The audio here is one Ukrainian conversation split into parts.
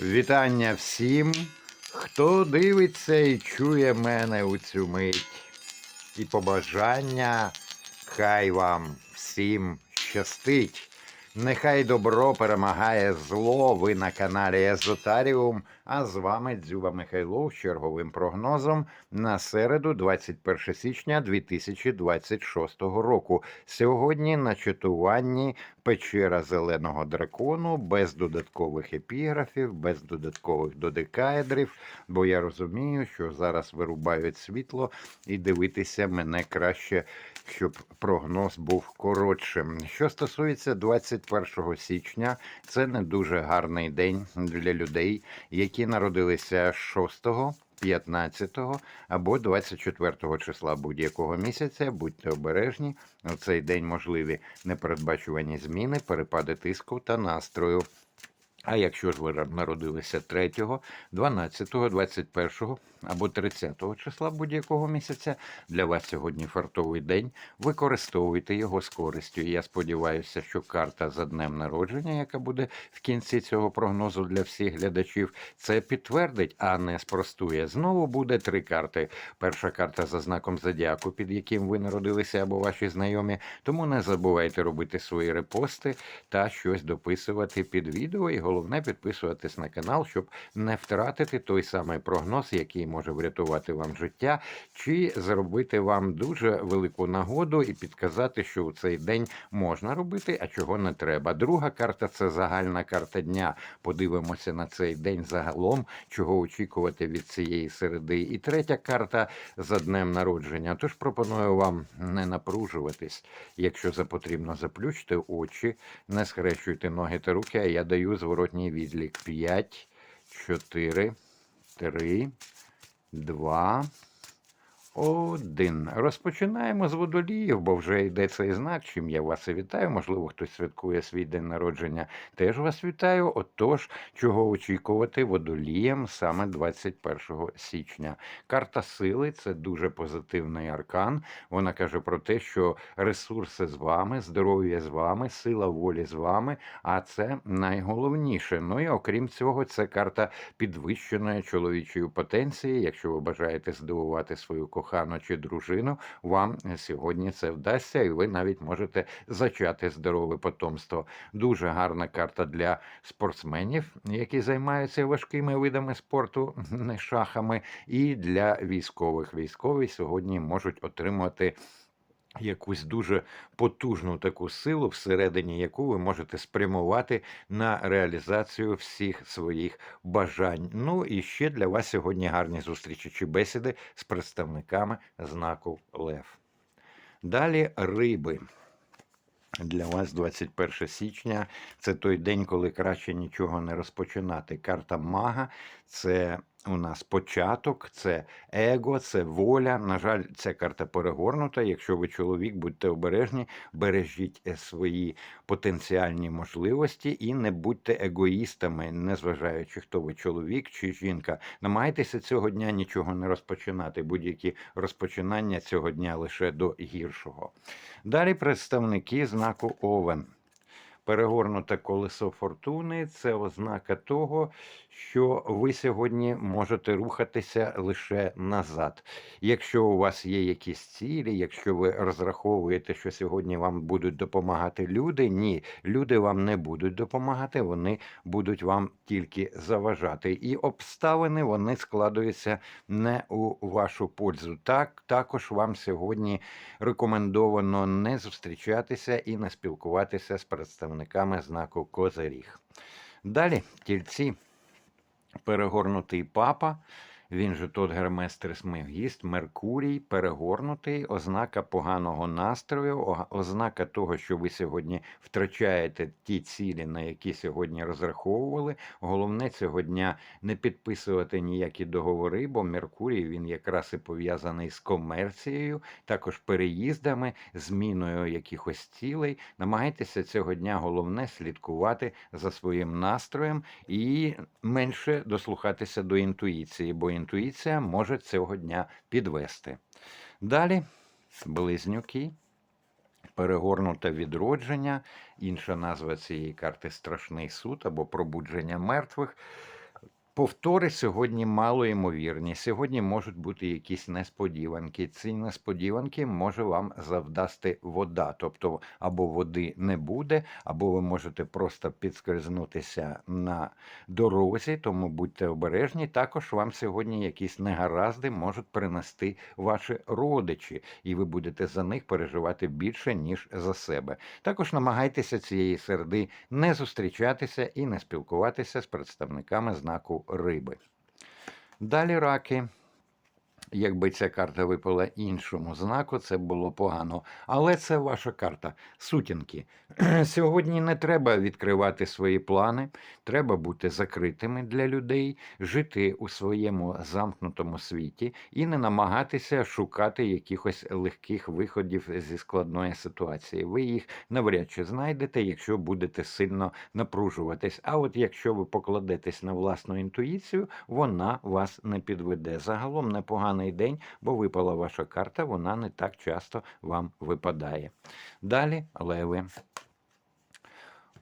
Вітання всім, хто дивиться і чує мене у цю мить. І побажання хай вам всім щастить. Нехай добро перемагає зло. Ви на каналі Езотаріум. А з вами Дзюба Михайлов з черговим прогнозом на середу, 21 січня 2026 року. Сьогодні на читуванні печера зеленого дракону без додаткових епіграфів, без додаткових додекаедрів. Бо я розумію, що зараз вирубають світло і дивитися мене краще, щоб прогноз був коротшим. Що стосується 21 січня, це не дуже гарний день для людей, які народилися 6 15 або 24 числа будь-якого місяця. Будьте обережні. У цей день можливі непередбачувані зміни, перепади тиску та настрою. А якщо ж ви народилися 3, 12, 21 або 30 числа будь-якого місяця, для вас сьогодні фартовий день. Використовуйте його з користю. Я сподіваюся, що карта за днем народження, яка буде в кінці цього прогнозу для всіх глядачів, це підтвердить, а не спростує. Знову буде три карти. Перша карта за знаком зодіаку, під яким ви народилися або ваші знайомі. Тому не забувайте робити свої репости та щось дописувати під відео. І головне підписуватись на канал, щоб не втратити той самий прогноз, який може врятувати вам життя, чи зробити вам дуже велику нагоду і підказати, що у цей день можна робити, а чого не треба. Друга карта це загальна карта дня. Подивимося на цей день загалом, чого очікувати від цієї середи. І третя карта за днем народження. Тож пропоную вам не напружуватись. Якщо за потрібно, заплющте очі, не схрещуйте ноги та руки, а я даю зворотній відлік. 5, 4, 3, два. Один Розпочинаємо з водоліїв, бо вже йде цей знак, чим я вас вітаю. Можливо, хтось святкує свій день народження. Теж вас вітаю. Отож, чого очікувати водолієм саме 21 січня. Карта сили це дуже позитивний аркан. Вона каже про те, що ресурси з вами, здоров'я з вами, сила волі з вами, а це найголовніше. Ну і окрім цього, це карта підвищеної чоловічої потенції. Якщо ви бажаєте здивувати свою кохання, кохану чи дружину, вам сьогодні це вдасться, і ви навіть можете зачати здорове потомство. Дуже гарна карта для спортсменів, які займаються важкими видами спорту, не шахами, і для військових. Військові сьогодні можуть отримувати. Якусь дуже потужну таку силу, всередині яку ви можете спрямувати на реалізацію всіх своїх бажань. Ну і ще для вас сьогодні гарні зустрічі чи бесіди з представниками знаку Лев. Далі риби. Для вас 21 січня це той день, коли краще нічого не розпочинати. Карта мага це у нас початок, це его, це воля. На жаль, ця карта перегорнута. Якщо ви чоловік, будьте обережні, бережіть е, свої потенціальні можливості і не будьте егоїстами, незважаючи, хто ви чоловік чи жінка. Намагайтеся цього дня нічого не розпочинати. Будь-які розпочинання цього дня лише до гіршого. Далі представники знаку Овен. Перегорнуте колесо фортуни це ознака того, що ви сьогодні можете рухатися лише назад. Якщо у вас є якісь цілі, якщо ви розраховуєте, що сьогодні вам будуть допомагати люди, ні, люди вам не будуть допомагати, вони будуть вам тільки заважати. І обставини вони складуються не у вашу пользу. Так, також вам сьогодні рекомендовано не зустрічатися і не спілкуватися з представниками знаку Козиріг. Далі тільці перегорнутий папа. Він же тот Гермес Трисмегіст, Меркурій, перегорнутий, ознака поганого настрою, ознака того, що ви сьогодні втрачаєте ті цілі, на які сьогодні розраховували. Головне цього дня не підписувати ніякі договори, бо Меркурій він якраз і пов'язаний з комерцією, також переїздами, зміною якихось цілей. Намагайтеся цього дня головне слідкувати за своїм настроєм і менше дослухатися до інтуїції, бо інтуїція може цього дня підвести. Далі близнюки. Перегорнуте відродження, інша назва цієї карти страшний суд або пробудження мертвих. Повтори сьогодні малоймовірні. Сьогодні можуть бути якісь несподіванки. Ці несподіванки може вам завдасти вода. Тобто або води не буде, або ви можете просто підскользнутися на дорозі, тому будьте обережні. Також вам сьогодні якісь негаразди можуть принести ваші родичі, і ви будете за них переживати більше, ніж за себе. Також намагайтеся цієї середи не зустрічатися і не спілкуватися з представниками знаку риби. Далі раки. Якби ця карта випала іншому знаку, це було погано. Але це ваша карта. Сутінки. Сьогодні не треба відкривати свої плани, треба бути закритими для людей, жити у своєму замкнутому світі і не намагатися шукати якихось легких виходів зі складної ситуації. Ви їх навряд чи знайдете, якщо будете сильно напружуватись. А от якщо ви покладетесь на власну інтуїцію, вона вас не підведе. Загалом непоганий день, бо випала ваша карта, вона не так часто вам випадає. Далі леви.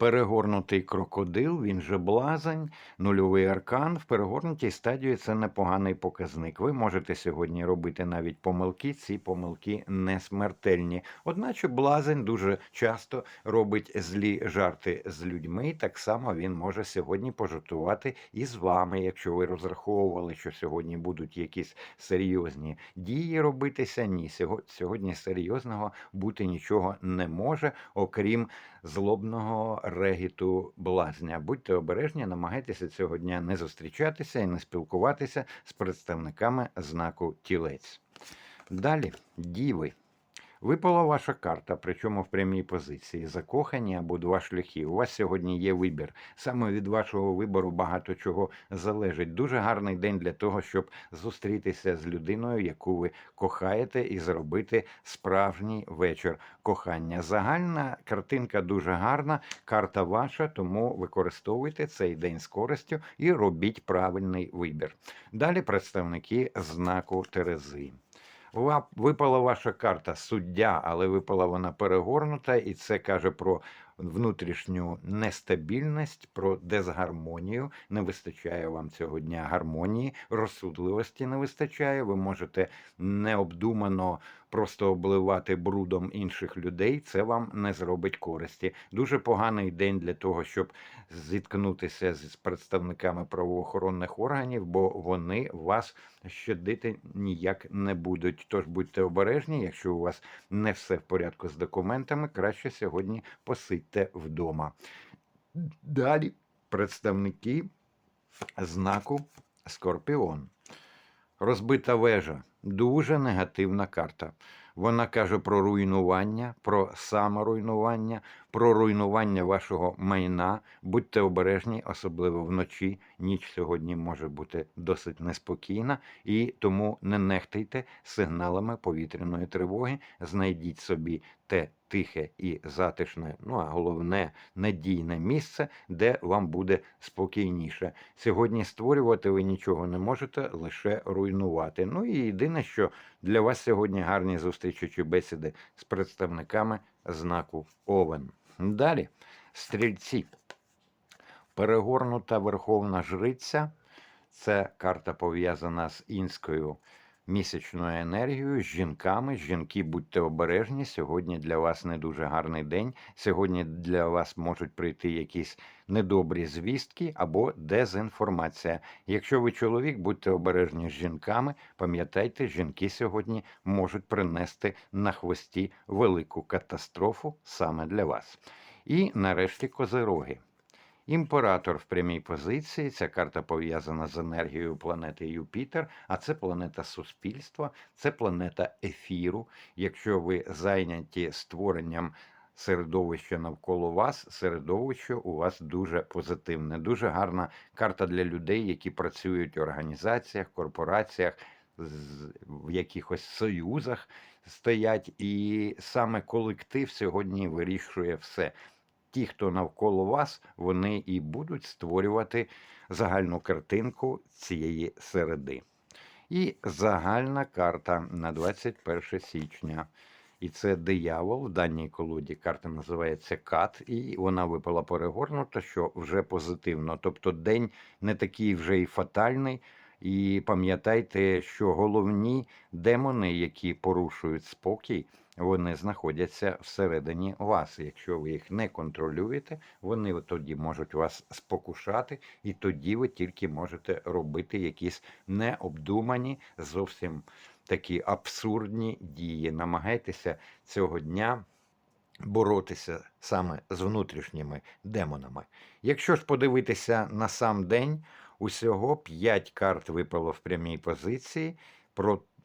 Перегорнутий крокодил, він же блазень, нульовий аркан. В перегорнутій стадії це непоганий показник. Ви можете сьогодні робити навіть помилки, ці помилки не смертельні. Одначе блазень дуже часто робить злі жарти з людьми. Так само він може сьогодні пожартувати і з вами, якщо ви розраховували, що сьогодні будуть якісь серйозні дії робитися. Ні, сього- сьогодні серйозного бути нічого не може, окрім злобного регіту блазня. Будьте обережні, намагайтеся цього дня не зустрічатися і не спілкуватися з представниками знаку тілець. Далі, діви. Випала ваша карта, причому в прямій позиції. Закохані або два шляхи. У вас сьогодні є вибір. Саме від вашого вибору багато чого залежить. Дуже гарний день для того, щоб зустрітися з людиною, яку ви кохаєте, і зробити справжній вечір кохання. Загальна картинка дуже гарна, карта ваша, тому використовуйте цей день з користю і робіть правильний вибір. Далі представники знаку Терези. Випала ваша карта суддя, але випала вона перегорнута, і це каже про внутрішню нестабільність, про дезгармонію. Не вистачає вам цього дня гармонії, розсудливості не вистачає. Ви можете необдумано просто обливати брудом інших людей. Це вам не зробить користі. Дуже поганий день для того, щоб зіткнутися з представниками правоохоронних органів, бо вони вас щадити ніяк не будуть. Тож будьте обережні, якщо у вас не все в порядку з документами, краще сьогодні посидьте вдома. Далі представники знаку Скорпіон. Розбита вежа дуже негативна карта. Вона каже про руйнування, про саморуйнування, про руйнування вашого майна. Будьте обережні, особливо вночі. Ніч сьогодні може бути досить неспокійна, і тому не нехтуйте сигналами повітряної тривоги. Знайдіть собі те тихе і затишне, ну а головне надійне місце, де вам буде спокійніше. Сьогодні створювати ви нічого не можете, лише руйнувати. Ну і єдине, що для вас сьогодні гарні зустрічі чи бесіди з представниками знаку Овен. Далі стрільці. Перегорнута верховна жриця. Це карта пов'язана з інською місячною енергією, з жінками. Жінки, будьте обережні. Сьогодні для вас не дуже гарний день. Сьогодні для вас можуть прийти якісь недобрі звістки або дезінформація. Якщо ви чоловік, будьте обережні з жінками. Пам'ятайте, жінки сьогодні можуть принести на хвості велику катастрофу саме для вас. І нарешті козироги. Імператор в прямій позиції. Ця карта пов'язана з енергією планети Юпітер, а це планета суспільства, це планета ефіру. Якщо ви зайняті створенням середовища навколо вас, середовище у вас дуже позитивне. Дуже гарна карта для людей, які працюють в організаціях, корпораціях, в якихось союзах стоять. І саме колектив сьогодні вирішує все ті, хто навколо вас, вони і будуть створювати загальну картинку цієї середи. І загальна карта на 21 січня. І це диявол в даній колоді. Карта називається Кат, і вона випала перегорнута, що вже позитивно. Тобто день не такий вже і фатальний. І пам'ятайте, що головні демони, які порушують спокій, вони знаходяться всередині вас. Якщо ви їх не контролюєте, вони тоді можуть вас спокушати, і тоді ви тільки можете робити якісь необдумані, зовсім такі абсурдні дії. Намагайтеся цього дня боротися саме з внутрішніми демонами. Якщо ж подивитися на сам день, усього 5 карт випало в прямій позиції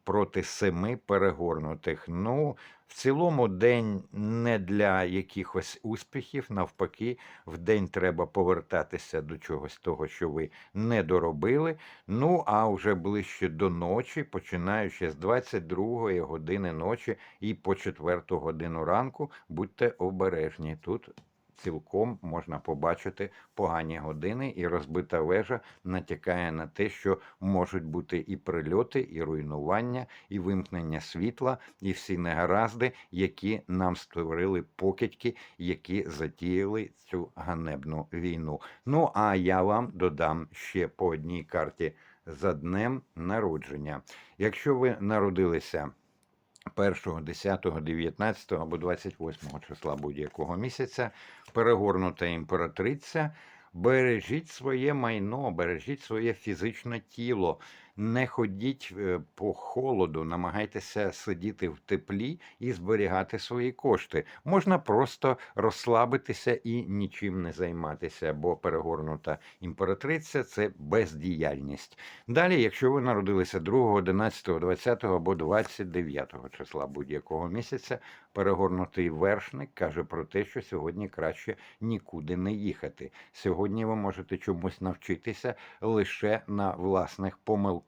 проти семи перегорнутих. Ну, в цілому день не для якихось успіхів, навпаки, в день треба повертатися до чогось того, що ви не доробили. Ну, а вже ближче до ночі, починаючи з 22 години ночі і по 4 годину ранку, будьте обережні. Тут цілком можна побачити погані години, і розбита вежа натякає на те, що можуть бути і прильоти, і руйнування, і вимкнення світла, і всі негаразди, які нам створили покидьки, які затіяли цю ганебну війну. Ну а я вам додам ще по одній карті за днем народження. Якщо ви народилися 1, 10, 19 або 28 числа будь-якого місяця, перегорнута імператриця, бережіть своє майно, бережіть своє фізичне тіло, не ходіть е, по холоду, намагайтеся сидіти в теплі і зберігати свої кошти. Можна просто розслабитися і нічим не займатися, бо перегорнута імператриця це бездіяльність. Далі, якщо ви народилися 2, 11, 20 або 29 числа будь-якого місяця, перегорнутий вершник каже про те, що сьогодні краще нікуди не їхати. Сьогодні ви можете чомусь навчитися лише на власних помилках,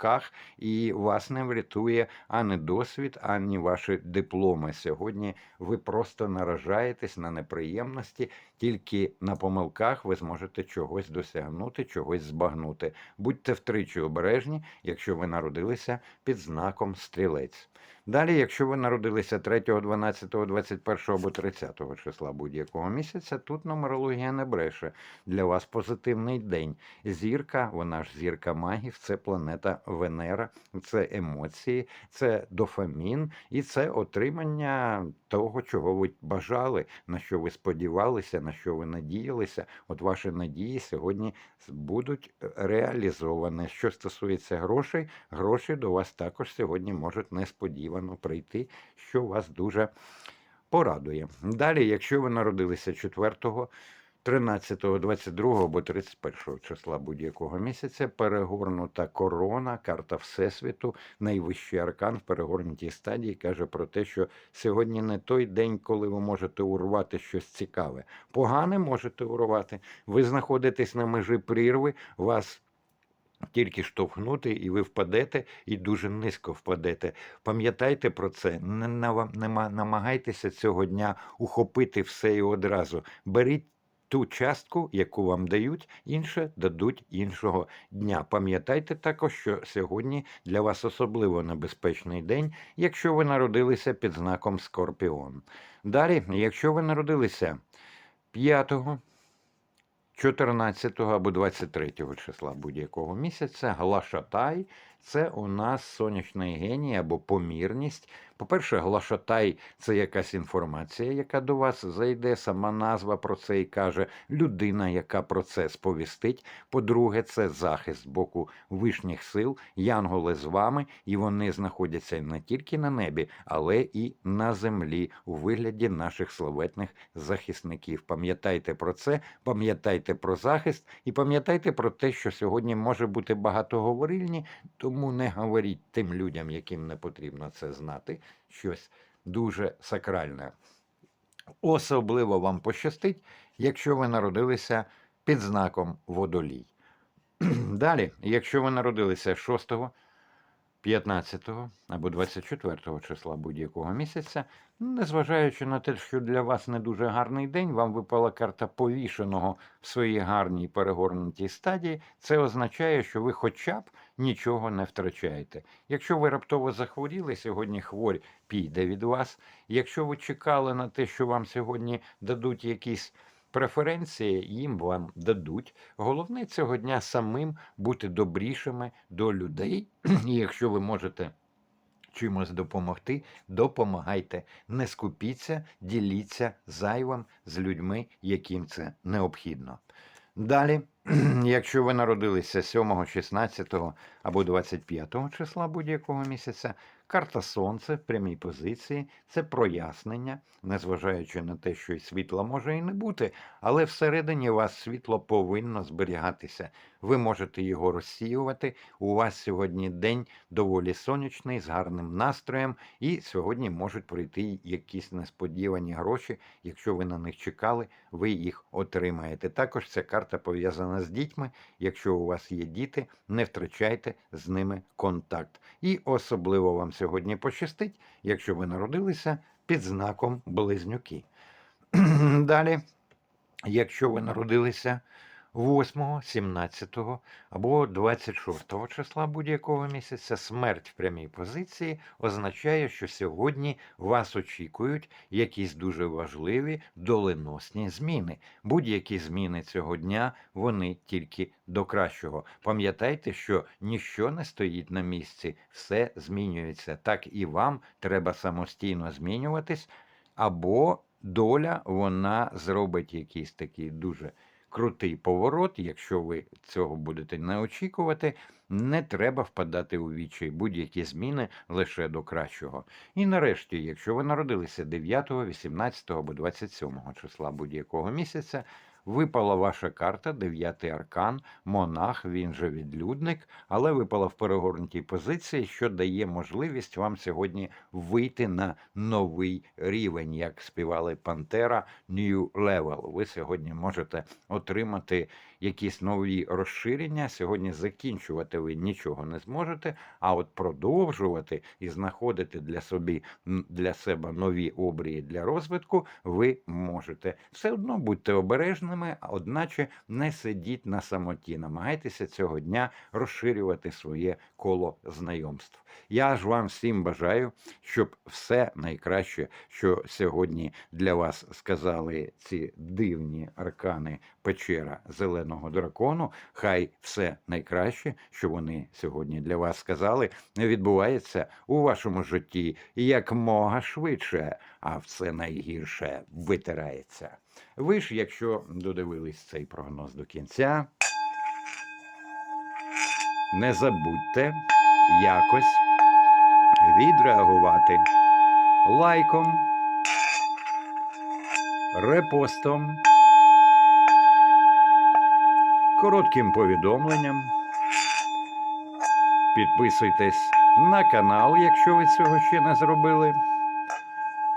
і вас не врятує ані досвід, ані ваші дипломи. Сьогодні ви просто наражаєтесь на неприємності, тільки на помилках ви зможете чогось досягнути, чогось збагнути. Будьте втричі обережні, якщо ви народилися під знаком стрілець. Далі, якщо ви народилися 3, 12, 21 або 30 числа будь-якого місяця, тут нумерологія не бреше. Для вас позитивний день. Зірка, вона ж зірка магів, це планета Венера, це емоції, це дофамін і це отримання того, чого ви бажали, на що ви сподівалися, на що ви надіялися. От ваші надії сьогодні будуть реалізовані. Що стосується грошей, гроші до вас також сьогодні можуть несподівано прийти, що вас дуже порадує. Далі, якщо ви народилися 4, 13, 22 або 31 числа будь-якого місяця, перегорнута корона, карта Всесвіту, найвищий аркан в перегорнутій стадії каже про те, що сьогодні не той день, коли ви можете урвати щось цікаве. Погане можете урвати. Ви знаходитесь на межі прірви, вас тільки штовхнути, і ви впадете, і дуже низько впадете. Пам'ятайте про це, не намагайтеся цього дня ухопити все і одразу. Беріть ту частку, яку вам дають, інше дадуть іншого дня. Пам'ятайте також, що сьогодні для вас особливо небезпечний день, якщо ви народилися під знаком Скорпіон. Далі, якщо ви народилися 5, 14 або 23 числа будь-якого місяця глашатай це у нас сонячний геній або помірність. По-перше, глашатай це якась інформація, яка до вас зайде. Сама назва про це і каже людина, яка про це сповістить. По-друге, це захист з боку вишніх сил, янголи з вами, і вони знаходяться не тільки на небі, але і на землі у вигляді наших славетних захисників. Пам'ятайте про це, пам'ятайте про захист і пам'ятайте про те, що сьогодні може бути багатоговорильні, тому не говоріть тим людям, яким не потрібно це знати, щось дуже сакральне. Особливо вам пощастить, якщо ви народилися під знаком водолій. Далі, якщо ви народилися 6, 15 або 24 числа будь-якого місяця, незважаючи на те, що для вас не дуже гарний день, вам випала карта повішеного в своїй гарній перегорнутій стадії, це означає, що ви хоча б нічого не втрачаєте. Якщо ви раптово захворіли, сьогодні хворь піде від вас. Якщо ви чекали на те, що вам сьогодні дадуть якісь преференції, їм вам дадуть. Головне цього дня самим бути добрішими до людей. І якщо ви можете чимось допомогти, допомагайте. Не скупіться, діліться зайвим з людьми, яким це необхідно. Далі, якщо ви народилися 7, 16 або 25 числа будь-якого місяця, карта Сонце в прямій позиції це прояснення, незважаючи на те, що і світла може і не бути, але всередині вас світло повинно зберігатися. Ви можете його розсіювати. У вас сьогодні день доволі сонячний, з гарним настроєм, і сьогодні можуть прийти якісь несподівані гроші. Якщо ви на них чекали, ви їх отримаєте. Також ця карта пов'язана з дітьми. Якщо у вас є діти, не втрачайте з ними контакт. І особливо вам сьогодні пощастить, якщо ви народилися під знаком близнюки. Далі, якщо ви народилися 8, 17 або 26 числа будь-якого місяця, смерть в прямій позиції означає, що сьогодні вас очікують якісь дуже важливі доленосні зміни. Будь-які зміни цього дня вони тільки до кращого. Пам'ятайте, що ніщо не стоїть на місці, все змінюється. Так і вам треба самостійно змінюватись, або доля вона зробить якийсь такий дуже крутий поворот. Якщо ви цього будете не очікувати, не треба впадати у вічі будь-які зміни лише до кращого. І нарешті, якщо ви народилися 9, 18 або 27 числа будь-якого місяця, випала ваша карта, дев'ятий аркан, монах, він же відлюдник, але випала в перегорнутій позиції, що дає можливість вам сьогодні вийти на новий рівень, як співали Пантера New Level. Ви сьогодні можете отримати якісь нові розширення. Сьогодні закінчувати ви нічого не зможете, а от продовжувати і знаходити для собі для себе нові обрії для розвитку ви можете. Все одно будьте обережними, а одначе не сидіть на самоті. Намагайтеся цього дня розширювати своє коло знайомств. Я ж вам всім бажаю, щоб все найкраще, що сьогодні для вас сказали ці дивні аркани печера зеленого дракону. Хай все найкраще, що вони сьогодні для вас сказали, відбувається у вашому житті якмога швидше, а все найгірше витирається. Ви ж, якщо додивились цей прогноз до кінця, не забудьте якось відреагувати лайком, репостом, коротким повідомленням. Підписуйтесь на канал, якщо ви цього ще не зробили.